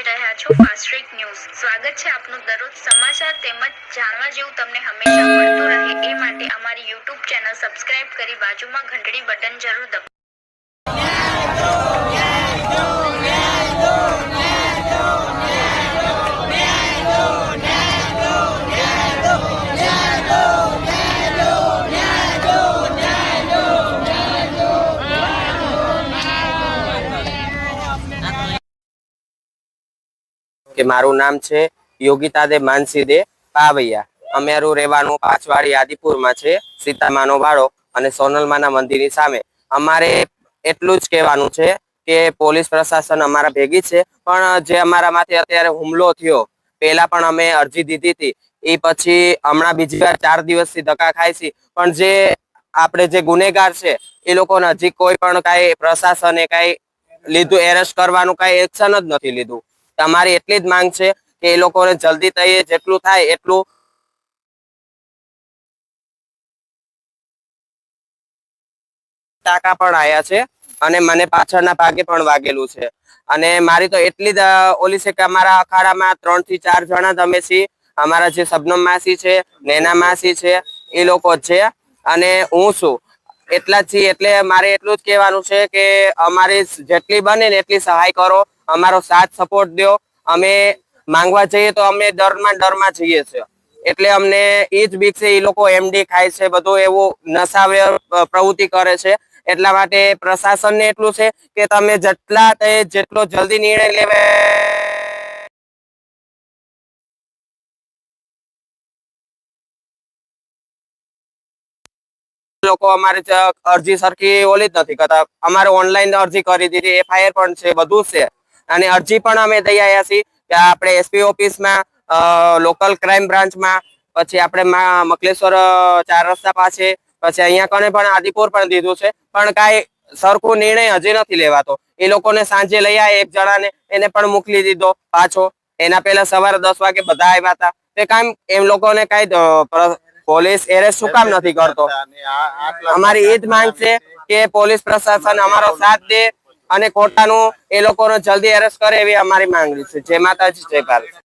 જોઈ રહ્યા છો ફાસ્ટ્રેક ન્યૂઝ સ્વાગત છે આપનું દરરોજ સમાચાર તેમજ જાણવા જેવું તમને હંમેશા મળતું રહે એ માટે અમારી યુટ્યુબ ચેનલ સબસ્ક્રાઇબ કરી બાજુમાં ઘંટડી બટન જરૂર દબાવો. કે મારું નામ છે યોગિતા દે માનસી દે પાવૈયા અમારું રહેવાનું પાંચવાડી આદિપુરમાં છે, સીતામાનો વાડો અને સોનલમાના મંદિરની સામે. અમારે એટલું જ કહેવાનું છે કે પોલીસ પ્રશાસન અમારા ભેગી છે, પણ જે અમારા માથે અત્યારે હુમલો થયો, પહેલા પણ અમે અરજી દીધી હતી. એ પછી હમણાં બીજી વાર ચાર દિવસથી ધક્કા ખાય છે, પણ જે આપણે જે ગુનેગાર છે, એ લોકોને હજી કોઈ પણ કાંઈ પ્રશાસને કાંઈ લીધું, એરેસ્ટ કરવાનું કાંઈ એક્શન જ નથી લીધું. તમારી એટલી જ માંગ છે કે એ લોકોને જલ્દી થઈએ જેટલું થાય એટલું ટાકા પણ આવ્યા છે અને મને પાછળના ભાગે પણ વાગેલું છે. અને મારી તો એટલી જ ઓલી છે કે અમારા અખાડામાં ત્રણથી ચાર જણા જ છીએ. અમારા જે શબનમ માસી છે, નેના માસી છે, એ લોકો છે અને હું છું. એટલા જ છીએ, એટલે મારે એટલું જ કહેવાનું છે કે અમારી જેટલી બને ને એટલી સહાય કરો. અમારો સાથ સપોર્ટ દો અમે માંગવા જઈએ તો અમે ડરમાં ડરમાં જઈએ છીએ. એટલે અમને એ જ બીક છે એ લોકો એમડી ખાય છે, બધું એવું નશાવેર પ્રવૃત્તિ કરે છે. એટલા માટે પ્રશાસનને એટલું છે કે તમે જેટલા તે જેટલો જલ્દી નિર્ણય લેવે. લોકો અમારે અરજી સરખી ઓલી જ નથી કરતા. અમારે ઓનલાઈન અરજી કરી દીધી એફઆઈઆર પણ છે, બધું છે. અને અરજી પણ અમે દઈ આવ્યા છીએ. કે આપણે એસપી ઓફિસમાં લોકલ ક્રાઇમ બ્રાન્ચમાં પછી આપણે મકલેશ્વર ચાર રસ્તા પાસે પછી અહીંયા કને પણ આદિપુર પણ દીધું છે. પણ કાંઈ સરખો નિર્ણય હજી નથી લેવાતો. એ લોકોને સાંજે લઈ આવ્યા એક જણાને એને પણ મોકલી દીધો પાછો. એના પહેલા સવારે દસ વાગે બધા આવ્યા હતા. તે કામ એમ લોકોને કાંઈ પોલીસ એરેસ્ટ શું કામ નથી કરતો. અમારી એ જ માંગ છે કે પોલીસ પ્રશાસન અમારો સાથ દે અને કોટાનું એ લોકોને જલ્દી એરેસ્ટ કરે એવી અમારી માંગણી છે. જય માતાજી, જય ભારત.